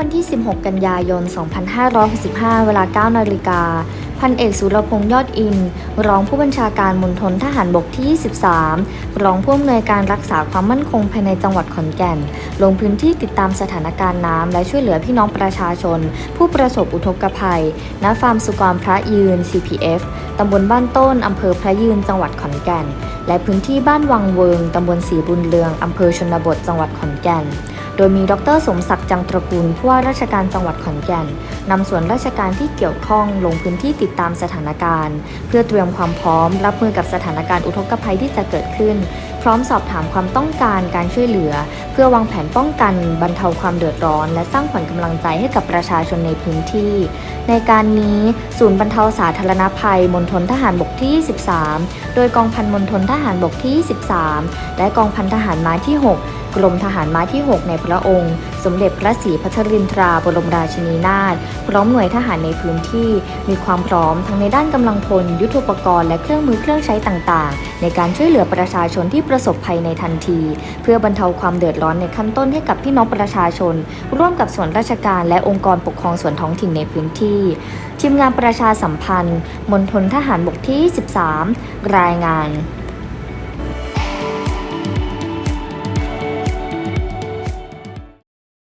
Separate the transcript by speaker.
Speaker 1: วันที่ 16 กันยายน 2565 เวลา 9 นาฬิกา พันเอกสุรพงษ์ยอดอิน รองผู้บัญชาการมณฑลทหารบกที่ 23 รองผู้อำนวยการรักษาความมั่นคงภายในจังหวัดขอนแก่น ลงพื้นที่ติดตามสถานการณ์น้ำและช่วยเหลือพี่น้องประชาชน ผู้ประสบอุทกภัย ณ ฟาร์มสุกรพระยืน CPF ตำบลบ้านต้น อำเภอพระยืน จังหวัดขอนแก่น และพื้นที่บ้านวังเวิง ตำบลสีบุญเรือง อำเภอชนบท จังหวัดขอนแก่น ดยมีดรสมศักดิ์จังตระกูลผู้ว่าราชการจังหวัดขอนแก่นนำส่วนราชการที่เกี่ยวข้องลงพื้นที่ติดตามสถานการณ์ เพื่อเตรียมความพร้อม รับมือกับสถานการณ์อุทกภัยที่จะเกิดขึ้น พร้อมสอบถามความต้องการการช่วยเหลือ เพื่อวางแผนป้องกัน บรรเทาความเดือดร้อน และสร้างขวัญกำลังใจให้กับประชาชนในพื้นที่ ในการนี้ศูนย์บรรเทาสาธารณภัยมณฑลทหารบกที่ 13 โดยกองพันมณฑลทหารบกที่ 13 และกองพันทหารม้าที่ 6กรมทหารม้าที่ 6 ในพระองค์ สมเด็จพระศรีพัชรินทราบรมราชินีนาถพร้อมหน่วยทหารในพื้นที่ มีความพร้อมทั้งในด้านกำลังพล ยุทธปกรณ์และเครื่องมือเครื่องใช้ต่างๆ ในการช่วยเหลือประชาชนที่ประสบภัยในทันที เพื่อบรรเทาความเดือดร้อนในขั้นต้นให้กับพี่น้องประชาชน ร่วมกับส่วนราชการและองค์กรปกครองส่วนท้องถิ่นในพื้นที่ทีมงานประชาสัมพันธ์มณฑลทหารบกที่ 13 รายงาน